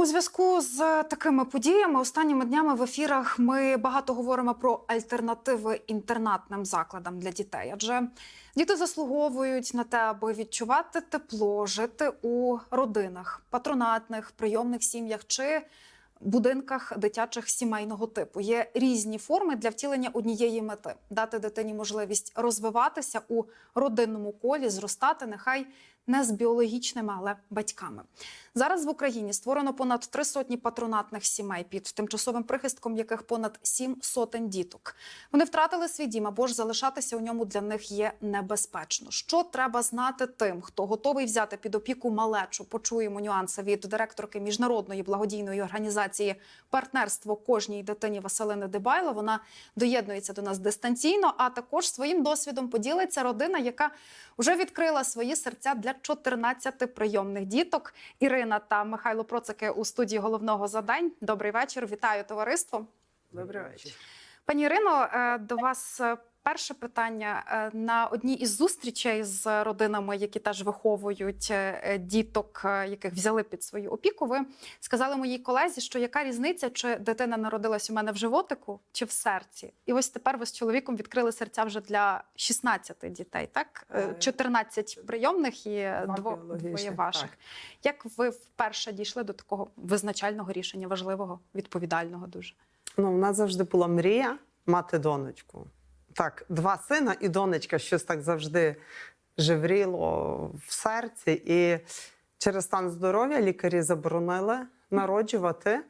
У зв'язку з такими подіями останніми днями в ефірах ми багато говоримо про альтернативи інтернатним закладам для дітей, адже діти заслуговують на те, аби відчувати тепло, жити у родинах, патронатних, прийомних сім'ях чи будинках дитячих сімейного типу. Є різні форми для втілення однієї мети дати дитині можливість розвиватися у родинному колі, зростати нехай не з біологічними, але батьками. Зараз в Україні створено понад три сотні патронатних сімей під тимчасовим прихистком, яких понад сім сотень діток. Вони втратили свій дім або ж залишатися у ньому для них є небезпечно. Що треба знати тим, хто готовий взяти під опіку малечу? Почуємо нюанси від директорки міжнародної благодійної організації партнерство кожній дитині Василини Дебайло. Вона доєднується до нас дистанційно, а також своїм досвідом поділиться родина, яка вже відкрила свої серця для 14 прийомних діток. Ірина та Михайло Процики у студії головного задань. Добрий вечір. Вітаю товариство. Добрий вечір. Пані Ірино, е, до вас е, перше питання Е, на одній із зустрічей з родинами, які теж виховують е, діток, е, яких взяли під свою опіку. Ви сказали моїй колезі, що яка різниця, чи дитина народилась у мене в животику чи в серці? І ось тепер ви з чоловіком відкрили серця вже для 16 дітей, так Е, Е, 14 прийомних і двоє ваших. так. Як ви вперше дійшли до такого визначального рішення, важливого, відповідального дуже? Ну, в нас завжди була мрія мати донечку. Так, два сина і донечка, щось так завжди живріло в серці. І через стан здоров'я лікарі заборонили народжувати.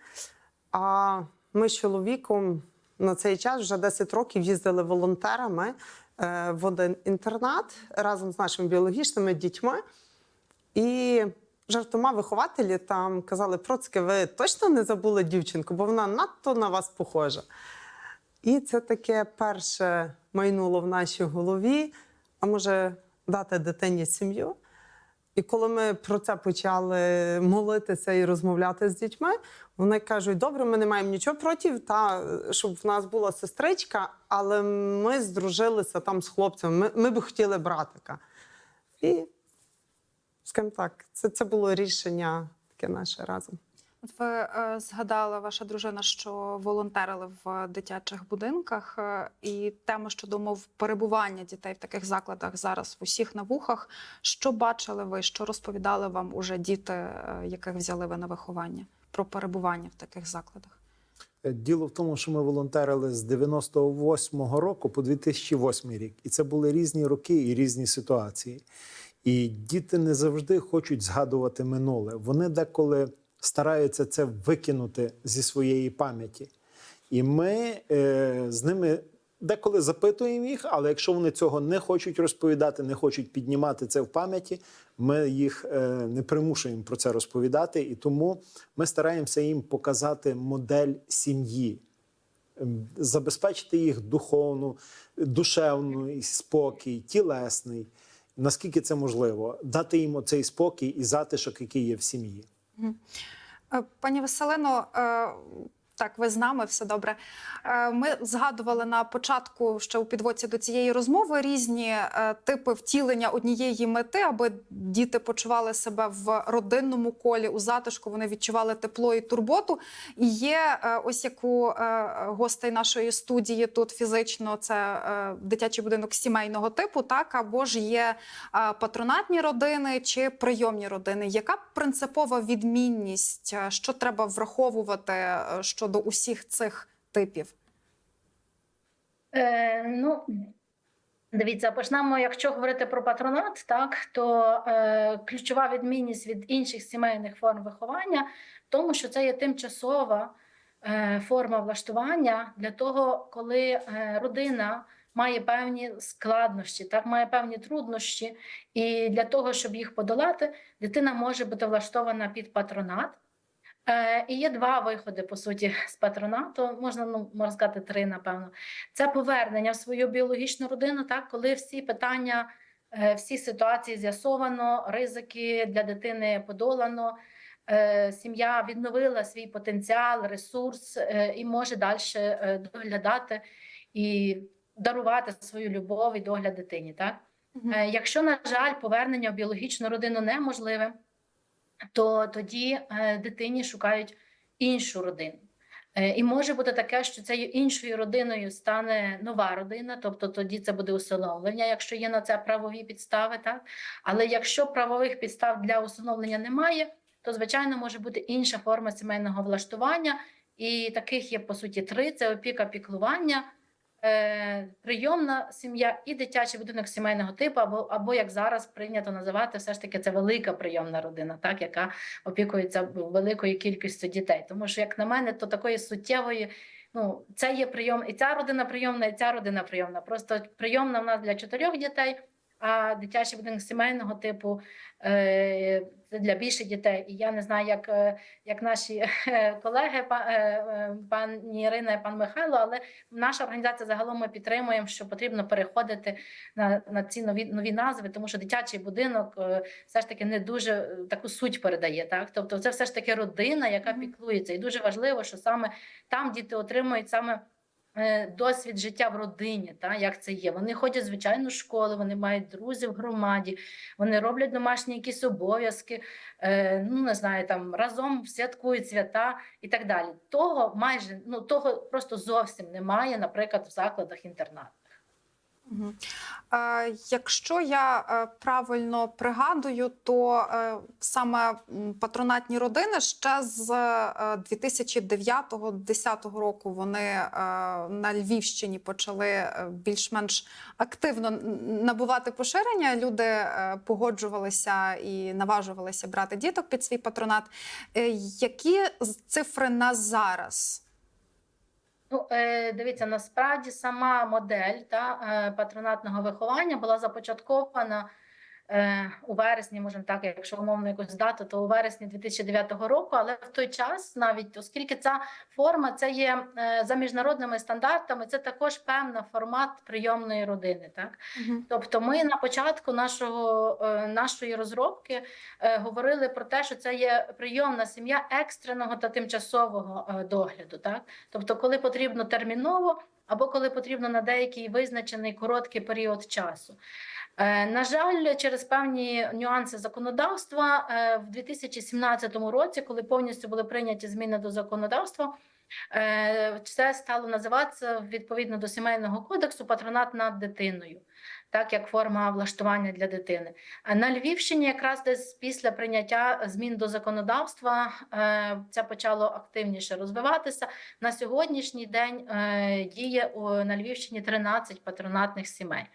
А ми з чоловіком на цей час вже 10 років їздили волонтерами е, в один інтернат разом з нашими біологічними дітьми. І жартома вихователі там казали: Процьки, ви точно не забули дівчинку, бо вона надто на вас похожа. І це таке перше майнуло в нашій голові, а може дати дитині сім'ю. І коли ми про це почали молитися і розмовляти з дітьми, вони кажуть: добре, ми не маємо нічого проти, та щоб в нас була сестричка, але ми здружилися там з хлопцями. Ми, ми б хотіли братика. І, скажімо так, це, це було рішення таке наше разом. Ви е, згадала ваша дружина, що волонтерили в дитячих будинках, е, і тема щодо умов перебування дітей в таких закладах зараз в усіх на вухах. Що бачили ви, що розповідали вам уже діти, е, яких взяли ви на виховання про перебування в таких закладах? Діло в тому, що ми волонтерили з 98-го року по 2008 рік, і це були різні роки і різні ситуації. І діти не завжди хочуть згадувати минуле. Вони деколи стараються це викинути зі своєї пам'яті. І ми е, з ними деколи запитуємо їх, але якщо вони цього не хочуть розповідати, не хочуть піднімати це в пам'яті, ми їх е, не примушуємо про це розповідати. І тому ми стараємося їм показати модель сім'ї, ем, забезпечити їх духовну, душевний спокій, тілесний, наскільки це можливо, дати їм оцей спокій і затишок, який є в сім'ї. Е, Пані Василино, е, так, ви з нами, все добре. Е, Ми згадували на початку, ще у підводці до цієї розмови, різні е, типи втілення однієї мети, аби діти почували себе в родинному колі, у затишку, вони відчували тепло і турботу. І є е, ось як у е, гостей нашої студії тут фізично, це дитячий будинок сімейного типу, так, або ж є патронатні родини чи прийомні родини. Яка принципова відмінність, що треба враховувати е, щодо усіх цих типів? Е, ну, дивіться, почнемо, якщо говорити про патронат, так то е, ключова відмінність від інших сімейних форм виховання в тому, що це є тимчасова е, форма влаштування для того, коли е, родина має певні складнощі, так має певні труднощі, і для того, щоб їх подолати, дитина може бути влаштована під патронат. Е, І є два виходи по суті з патронату. Можна ну можна сказати три, напевно. Це повернення в свою біологічну родину, так коли всі питання, е, всі ситуації з'ясовано, ризики для дитини подолано. е, Сім'я відновила свій потенціал, ресурс і може далі доглядати і дарувати свою любов і догляд дитині. Так? Е, Якщо, на жаль, повернення в біологічну родину неможливе, то тоді е, дитині шукають іншу родину. Е, І може бути таке, що цією іншою родиною стане нова родина, тобто тоді це буде усиновлення, якщо є на це правові підстави, так? Але якщо правових підстав для усиновлення немає, то звичайно може бути інша форма сімейного влаштування, і таких є по суті три: це опіка, піклування, прийомна сім'я і дитячий будинок сімейного типу, або, або як зараз прийнято називати, все ж таки це велика прийомна родина, так яка опікується великою кількістю дітей. Тому що, як на мене, то такої суттєвої. Ну, це є прийом, і ця родина прийомна, і ця родина прийомна. Просто прийомна в нас для чотирьох дітей, а дитячий будинок сімейного типу е, для більше дітей. І я не знаю, як, е, як наші е, колеги, па- пані Ірина і пан Михайло, але наша організація загалом ми підтримуємо, що потрібно переходити на, на ці нові нові назви, тому що дитячий будинок все ж таки не дуже таку суть передає. Так, тобто, це все ж таки родина, яка піклується, і дуже важливо, що саме там діти отримують саме. Е, Досвід життя в родині, та як це є. Вони ходять звичайно в школи, вони мають друзів в громаді, вони роблять домашні якісь обов'язки, е, ну не знаю, там разом святкують свята і так далі. Того майже ну того просто зовсім немає, наприклад, в закладах інтернату. Е, Якщо я е, правильно пригадую, то е, саме патронатні родини ще з е, 2009-2010 року вони на Львівщині почали більш-менш активно набувати поширення. Люди погоджувалися і наважувалися брати діток під свій патронат. Які цифри на зараз? Ну, е, дивіться, насправді сама модель та, е, патронатного виховання була започаткована у вересні, можемо так, якщо умовно якусь дату, то у вересні 2009 року. Але в той час, навіть оскільки ця форма це є е, за міжнародними стандартами, це також певна формат прийомної родини. Так? Тобто, ми на початку нашого, е, нашої розробки е, говорили про те, що це є прийомна сім'я екстреного та тимчасового е, догляду. Так? Тобто, коли потрібно терміново, або коли потрібно на деякий визначений короткий період часу. Е, На жаль, через певні нюанси законодавства е, в 2017 році, коли повністю були прийняті зміни до законодавства, е, це стало називатися відповідно до сімейного кодексу патронат над дитиною, так як форма влаштування для дитини. На Львівщині, якраз десь після прийняття змін до законодавства, це почало активніше розвиватися. На сьогоднішній день діє на Львівщині 13 патронатних сімей.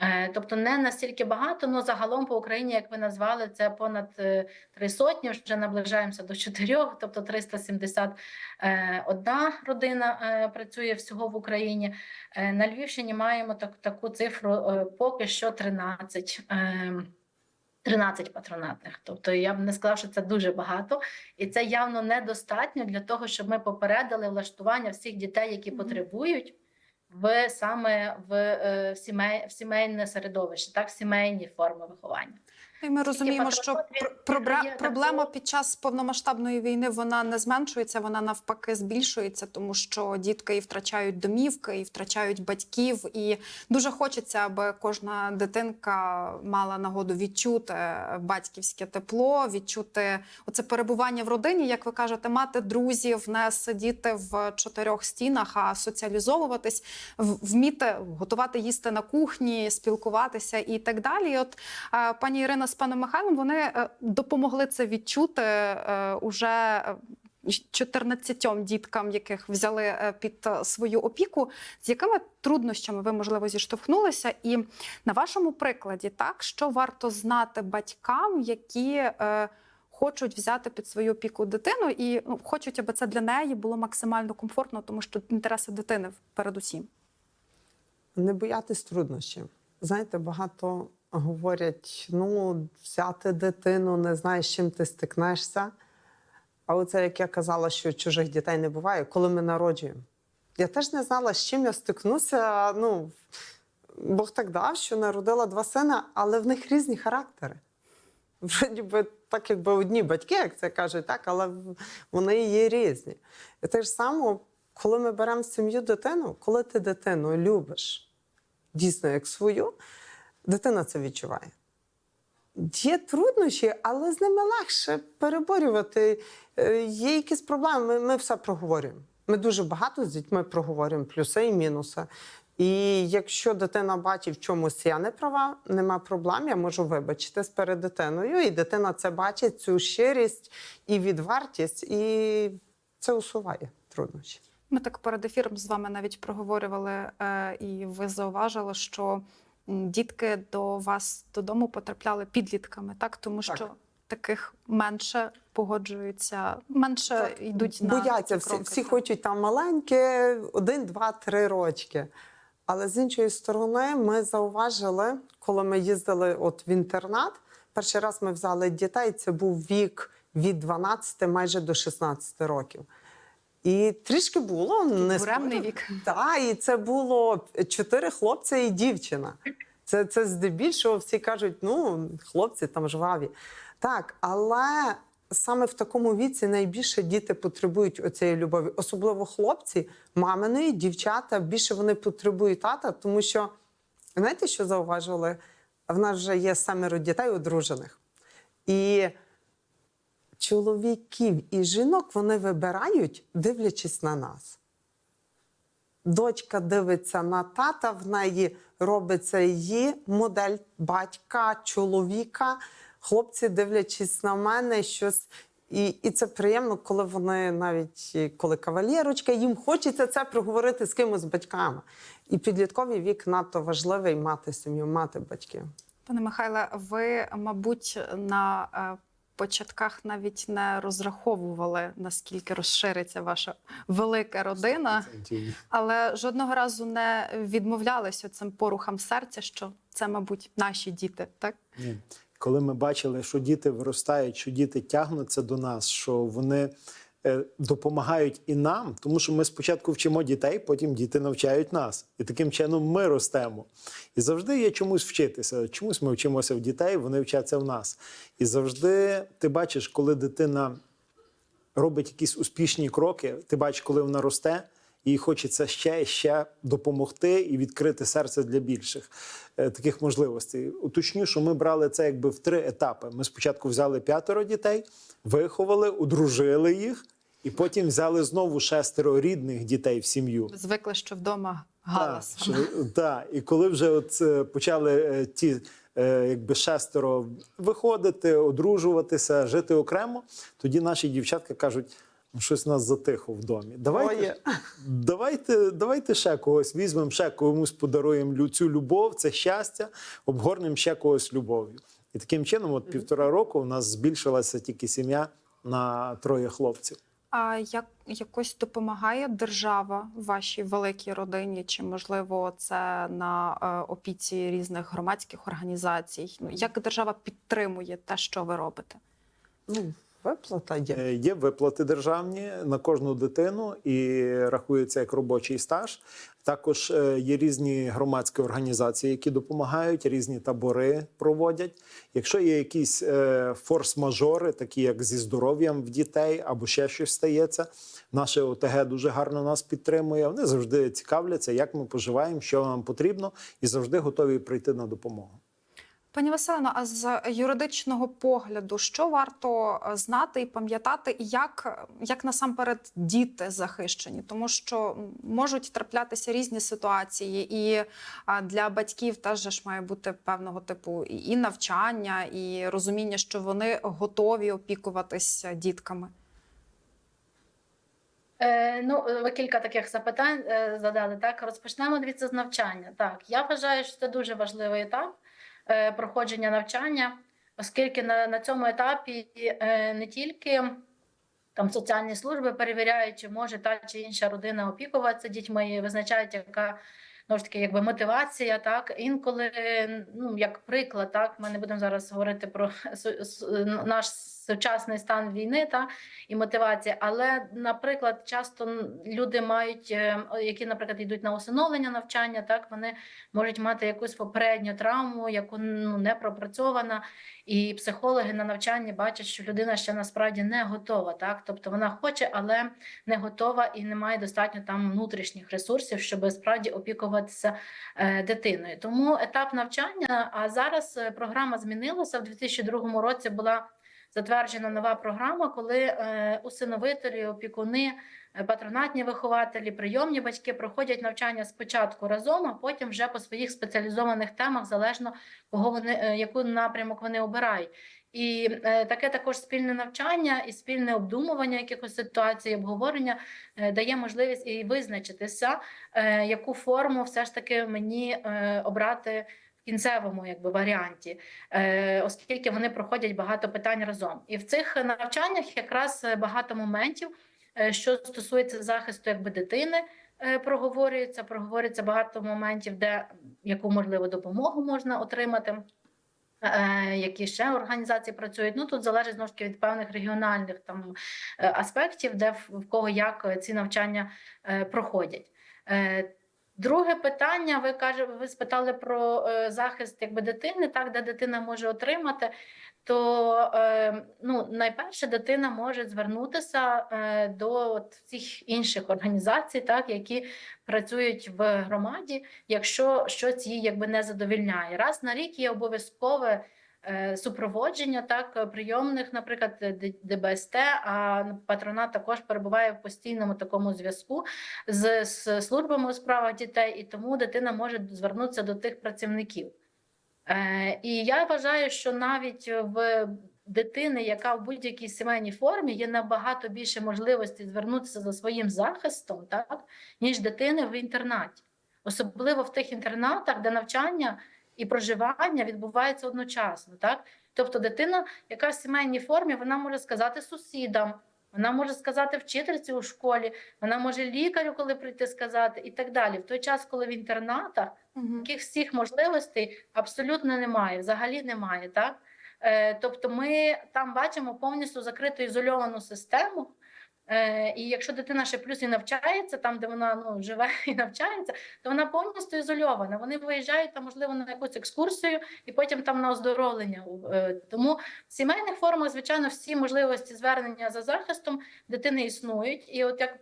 Е, Тобто не настільки багато, але загалом по Україні, як ви назвали, це понад е, три сотні, вже наближаємося до чотирьох, тобто 371 родина е, працює всього в Україні. На Львівщині маємо так, таку цифру поки що 13. е, 13 патронатних. Тобто я б не сказала, що це дуже багато, і це явно недостатньо для того, щоб ми попередили влаштування всіх дітей, які потребують в саме в, е, в, сімей, в сімейне середовище, так, сімейні форми виховання. І ми розуміємо, що проблема під час повномасштабної війни вона не зменшується, вона навпаки збільшується, тому що дітки і втрачають домівки, і втрачають батьків. І дуже хочеться, аби кожна дитинка мала нагоду відчути батьківське тепло, відчути оце перебування в родині, як ви кажете, мати друзів, не сидіти в чотирьох стінах, а соціалізовуватись, вміти готувати їсти на кухні, спілкуватися і так далі. От е, пані Ірина з паном Михайлом вони е, допомогли це відчути е, уже. е, 14 діткам, яких взяли е, під е, свою опіку, з якими труднощами ви можливо зіштовхнулися, і на вашому прикладі, так що варто знати батькам, які е, хочуть взяти під свою опіку дитину, і ну, хочуть, аби це для неї було максимально комфортно, тому що інтереси дитини передусім. Не боятись труднощів. Знаєте, багато говорять: ну, взяти дитину, не знаєш, з чим ти стикнешся. А оце, як я казала, що чужих дітей не буває, коли ми народжуємо. Я теж не знала, з чим я стикнуся. Ну, Бог так дав, що народила два сина, але в них різні характери. Вроді би, так якби одні батьки, як це кажуть, так, але вони є різні. І те ж саме, коли ми беремо в сім'ю дитину, коли ти дитину любиш дійсно як свою, дитина це відчуває. Є труднощі, але з ними легше переборювати. Е, Є якісь проблеми, ми, ми все проговорюємо. Ми дуже багато з дітьми проговорюємо плюси і мінуси. І якщо дитина бачить в чомусь я не права, нема проблем, я можу вибачитись перед дитиною. І дитина це бачить, цю щирість і відвертість, і це усуває труднощі. Ми так перед ефіром з вами навіть проговорювали, е, і ви зауважили, що дітки до вас додому потрапляли підлітками, так тому Так. що таких менше погоджуються, менше Так, йдуть на бояться ці всі, кроки, всі хочуть там маленьке, один, два, три рочки. Але з іншої сторони, ми зауважили, коли ми їздили от в інтернат, перший раз ми взяли дітей, це був вік від 12 майже до 16 років. І трішки було не буремний вік. Так, і це було чотири хлопця і дівчина. Це, це здебільшого всі кажуть, ну, хлопці там жваві. Так, але саме в такому віці найбільше діти потребують оцієї любові, особливо хлопці, маминої, дівчата. Більше вони потребують тата, тому що знаєте, що зауважували? В нас вже є семеро дітей одружених. І чоловіків і жінок вони вибирають, дивлячись на нас. Дочка дивиться на тата, в неї робиться її модель батька, чоловіка. Хлопці, дивлячись на мене, щось. І, і це приємно, коли вони навіть коли кавалєрочка, їм хочеться це проговорити з кимось з батьками. І підлітковий вік надто важливий мати сім'ю, мати батьків. Пане Михайле, ви, мабуть, на е, початках навіть не розраховували, наскільки розшириться ваша велика родина, але жодного разу не відмовлялися цим порухам серця, що це, мабуть, наші діти, так? Ні. Коли ми бачили, що діти виростають, що діти тягнуться до нас, що вони допомагають і нам, тому що ми спочатку вчимо дітей, потім діти навчають нас. І таким чином ми ростемо. І завжди є чомусь вчитися. Чомусь ми вчимося в дітей, вони вчаться в нас. І завжди ти бачиш, коли дитина робить якісь успішні кроки, ти бачиш, коли вона росте. Їй хочеться ще і ще допомогти і відкрити серце для більших е, таких можливостей. Уточню, що ми брали це якби в три етапи. Ми спочатку взяли п'ятеро дітей, виховали, одружили їх, і потім взяли знову шестеро рідних дітей в сім'ю. Звикли, що вдома галас. Так, що- Так, і коли вже от е, почали е, ті якби шестеро виходити, одружуватися, жити окремо, тоді наші дівчатка кажуть. «Ну, Щось у нас затихо в домі. Давайте, Ой. давайте, давайте ще когось візьмемо, ще комусь подаруємо цю любов, це щастя, обгорнемо ще когось любов'ю. І таким чином, от півтора року, у нас збільшилася тільки сім'я на троє хлопців. А як якось допомагає держава вашій великій родині? Чи можливо це на е, опіці різних громадських організацій? Ну як держава підтримує те, що ви робите? Ну, виплата є. Е, Є виплати державні на кожну дитину і рахується як робочий стаж. Також е, є різні громадські організації, які допомагають, різні табори проводять. Якщо є якісь е, форс-мажори, такі як зі здоров'ям в дітей або ще щось стається, наше ОТГ дуже гарно нас підтримує. Вони завжди цікавляться, як ми поживаємо, що нам потрібно, і завжди готові прийти на допомогу. Пані Василино, а з юридичного погляду, що варто е, знати і пам'ятати, і як, як насамперед діти захищені, тому що можуть траплятися різні ситуації, і для батьків теж ж має бути певного типу і навчання, і розуміння, що вони готові опікуватися дітками. Е, ну, ви кілька таких запитань е, задали. Так, розпочнемо дивіться з навчання. Так, я вважаю, що це дуже важливий етап е, проходження навчання, оскільки на, на цьому етапі е, не тільки там соціальні служби перевіряють, чи може та чи інша родина опікуватися дітьми, і визначають, яка ну ж таки, якби мотивація, так інколи, ну як приклад, так ми не будемо зараз говорити про наш сучасний стан війни та і мотивація. Але, наприклад, часто люди мають, е, які, наприклад, йдуть на усиновлення навчання, так вони можуть мати якусь попередню травму, яку ну не пропрацьована. І психологи на навчанні бачать, що людина ще насправді не готова, так тобто вона хоче, але не готова і не має достатньо там внутрішніх ресурсів, щоб справді опікуватися е, дитиною. Тому етап навчання. А зараз е, програма змінилася в 2002 році. Була затверджена нова програма, коли е, усиновителі, опікуни, е, патронатні вихователі, прийомні батьки проходять навчання спочатку разом, а потім вже по своїх спеціалізованих темах, залежно кого вони е, яку напрямок вони обирають. І таке також спільне навчання і спільне обдумування якихось ситуацій, обговорення дає можливість і визначитися, яку форму все ж таки мені обрати кінцевому якби варіанті, е, оскільки вони проходять багато питань разом. І в цих навчаннях якраз е, багато моментів, е, що стосується захисту якби дитини. Проговорюється, проговорюється багато моментів, де яку можливо допомогу можна отримати які ще організації працюють. Ну тут залежить знову ж таки від певних регіональних там аспектів, де в, кого як ці навчання проходять. Друге питання, ви каже, ви спитали про е, захист якби дитини, так де дитина може отримати. То е, ну, найперше дитина може звернутися е, до от цих інших організацій, так які працюють в громаді, якщо щось її якби не задовільняє. Раз на рік є обов'язкове супроводження так е, прийомних, наприклад, ДБСТ, а патронат також перебуває в постійному такому зв'язку з, з службами у справах дітей, і тому дитина може звернутися до тих працівників. Е, і я вважаю, що навіть в дитини, яка в будь-якій сімейній формі, є набагато більше можливості звернутися за своїм захистом, так, ніж дитини в інтернаті. Особливо в тих інтернатах, де навчання і проживання відбувається одночасно. Так? Тобто дитина, яка в сімейній формі, вона може сказати сусідам, вона може сказати вчительці у школі, вона може лікарю, коли прийти сказати, і так далі. В той час, коли в інтернатах таких всіх можливостей абсолютно немає, взагалі немає. Так? Е, тобто ми там бачимо повністю закриту ізольовану систему. Е, і якщо дитина ще плюс і навчається, там, де вона ну, живе і навчається, то вона повністю ізольована. Вони виїжджають там, можливо, на якусь екскурсію і потім там на оздоровлення. Е, Тому в сімейних формах, звичайно, всі можливості звернення за захистом дитини існують. І от як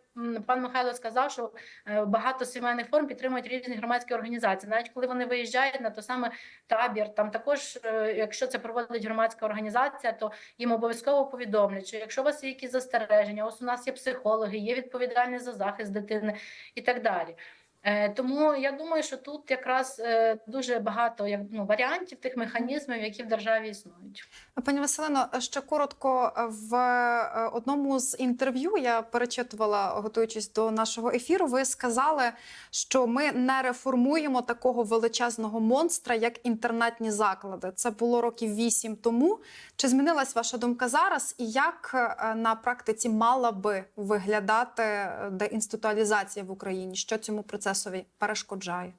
пан Михайло сказав, що е, багато сімейних форм підтримують різні громадські організації. Навіть коли вони виїжджають на то саме табір, там також, е, якщо це проводить громадська організація, то їм обов'язково повідомлять, що якщо у вас є якісь застереження, ось у нас є психологи, є відповідальність за захист дитини і так далі. Е, Тому я думаю, що тут якраз е, дуже багато як ну варіантів тих механізмів, які в державі існують. Пані Василино, ще коротко в е, одному з інтерв'ю я перечитувала, готуючись до нашого ефіру. Ви сказали, що ми не реформуємо такого величезного монстра, як інтернатні заклади. Це було років вісім тому. Чи змінилась ваша думка зараз? І як на практиці мала би виглядати деінституалізація в Україні? Що цьому процесові перешкоджає?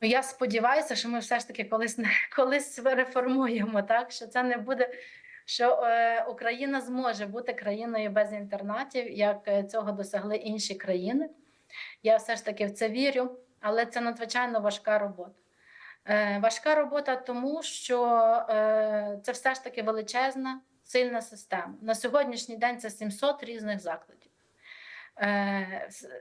Ну, я сподіваюся, що ми все ж таки колись колись реформуємо, так що це не буде. Що е, Україна зможе бути країною без інтернатів, як е, цього досягли інші країни. Я все ж таки в це вірю, але це надзвичайно важка робота. Е, важка робота, тому що е, це все ж таки величезна, сильна система. На сьогоднішній день це 700 різних закладів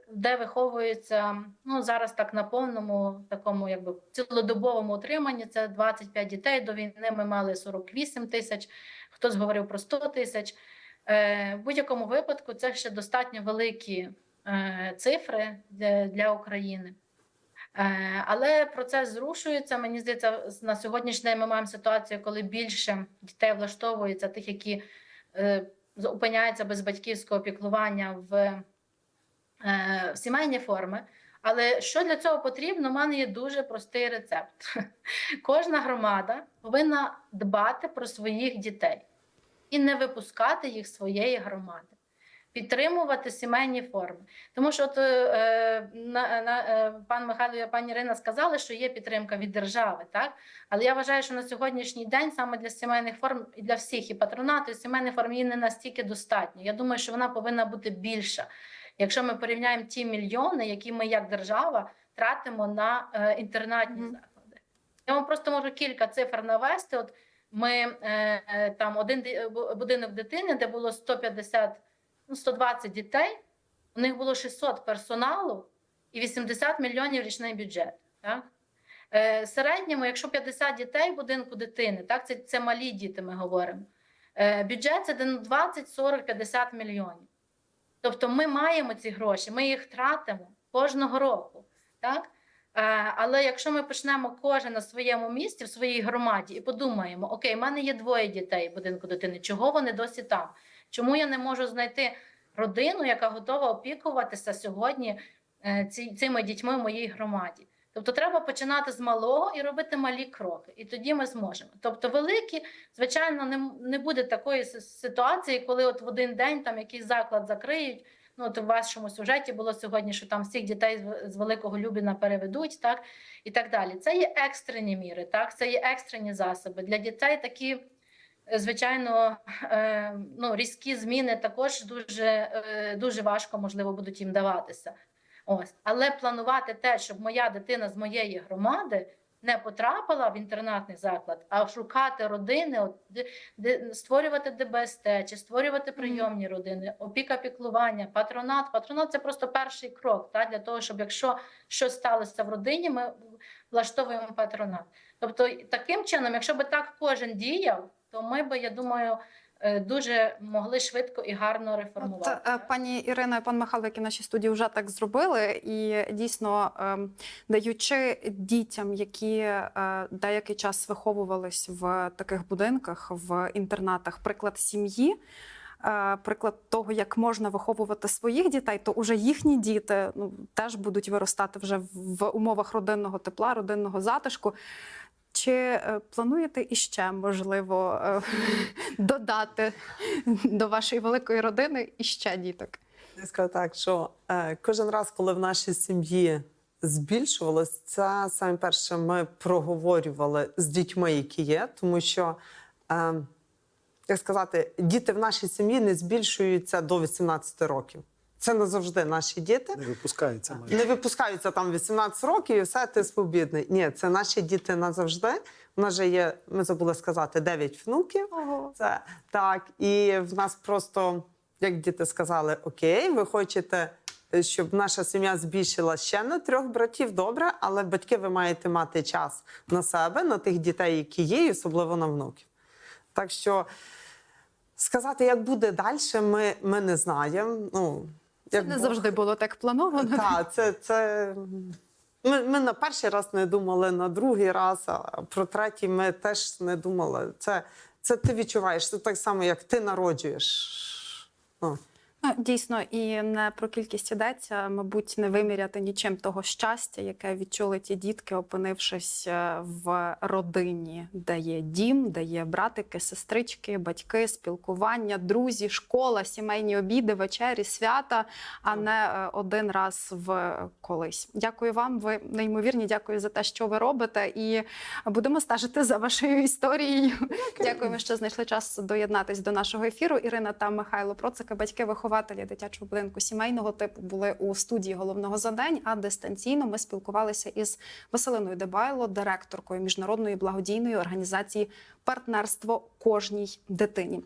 де виховуються ну зараз так на повному такому, якби цілодобовому утриманні. Це 25 дітей. До війни ми мали 48 тисяч. Хтось говорив про 100 тисяч. Е, В будь-якому випадку це ще достатньо великі е, цифри для, України. Е, Але процес зрушується. Мені здається, на сьогоднішній день ми маємо ситуацію, коли більше дітей влаштовується, тих, які е, опиняються без батьківського піклування е, в сімейні форми. Але що для цього потрібно? У мене є дуже простий рецепт. Кожна громада повинна дбати про своїх дітей і не випускати їх своєї громади. підтримувати сімейні форми. Тому що от, е, на, на, е, пан Михайло і пані Ірина сказали, що є підтримка від держави, так? Але я вважаю, що на сьогоднішній день саме для сімейних форм і для всіх, і патронату, і сімейних форм її не настільки достатньо. Я думаю, що вона повинна бути більша. Якщо ми порівняємо ті мільйони, які ми як держава тратимо на е, інтернатні Мгм. заклади. Я вам просто можу кілька цифр навести. От ми е, е, там один будинок дитини, де було 150, ну 120 дітей, у них було 600 персоналу і 80 мільйонів річний бюджет. Так? Е, середньому, якщо 50 дітей в будинку дитини, так, це, це малі діти, ми говоримо. Е, бюджет це ну, 20, 40, 50 мільйонів. Тобто ми маємо ці гроші, ми їх тратимо кожного року. Так? Е, Але якщо ми почнемо кожен на своєму місці, в своїй громаді, і подумаємо: окей, в мене є двоє дітей в будинку дитини, чого вони досі там? Чому я не можу знайти родину, яка готова опікуватися сьогодні е, цими дітьми в моїй громаді? Тобто треба починати з малого і робити малі кроки, і тоді ми зможемо. Тобто, великі, звичайно, не, не буде такої ситуації, коли от в один день там якийсь заклад закриють. Ну, от у вашому сюжеті було сьогодні, що там всіх дітей з- з Великого Любіна переведуть, так і так далі. Це є екстрені міри, так це є екстрені засоби для дітей. Такі, е, звичайно, е, ну, різкі зміни також дуже, е, дуже важко, можливо, будуть їм даватися. Ось, але планувати те, щоб моя дитина з моєї громади не потрапила в інтернатний заклад, а шукати родини, от, де, де, створювати ДБСТ чи створювати прийомні родини, опіка, піклування, патронат. Патронат це просто перший крок та, для того, щоб якщо щось сталося в родині, ми влаштовуємо патронат. Тобто, таким чином, якщо би так кожен діяв, то ми би, я думаю, дуже могли швидко і гарно реформувати. От, е, пані Ірина і пан Михайло, які в нашій студії вже так зробили, і дійсно ем, даючи дітям, які е, деякий час виховувались в таких будинках, в інтернатах, приклад сім'ї. е, Приклад того, як можна виховувати своїх дітей, то уже їхні діти ну теж будуть виростати вже в умовах родинного тепла, родинного затишку. Чи е, плануєте іще можливо е, додати до вашої великої родини іще діток? Я скажу так, що е, кожен раз, коли в нашій сім'ї збільшувалось, це саме перше ми проговорювали з дітьми, які є, тому що, як сказати, діти в нашій сім'ї не збільшуються до 18 років. Це не завжди наші діти. Не випускається майже. Не випускаються там 18 років і все, ти свобідний. Ні, це наші діти назавжди. У нас же є, ми забули сказати, 9 внуків. Ого. Це так. І в нас просто, як діти сказали, окей, ви хочете, е, щоб наша сім'я збільшила ще на трьох братів, добре, але батьки ви маєте мати час на себе, на тих дітей, які є, і особливо на внуків. Так що сказати, як буде далі, ми, ми не знаємо. Ну, Це як не Бог- завжди було так плановано. так, це, це... Ми, ми на перший раз не думали, на другий раз, а про третій ми теж не думали. Це, це ти відчуваєш, це так само, як ти народжуєш. Ну, Дійсно, і не про кількість йдеться, мабуть, не виміряти нічим того щастя, яке відчули ті дітки, опинившись е, в родині, де є дім, де є братики, сестрички, батьки, спілкування, друзі, школа, сімейні обіди, вечері, свята, а не е, один раз в колись. Дякую вам. Ви неймовірні. Дякую за те, що ви робите, і будемо стежити за вашою історією. Дякуємо, що знайшли час доєднатись до нашого ефіру. Ірина та Михайло Процики, батьки вихователі дитячого будинку сімейного типу, були у студії головного задань. А дистанційно ми спілкувалися із Василиною Дебайло, директоркою міжнародної благодійної організації Партнерство кожній дитині.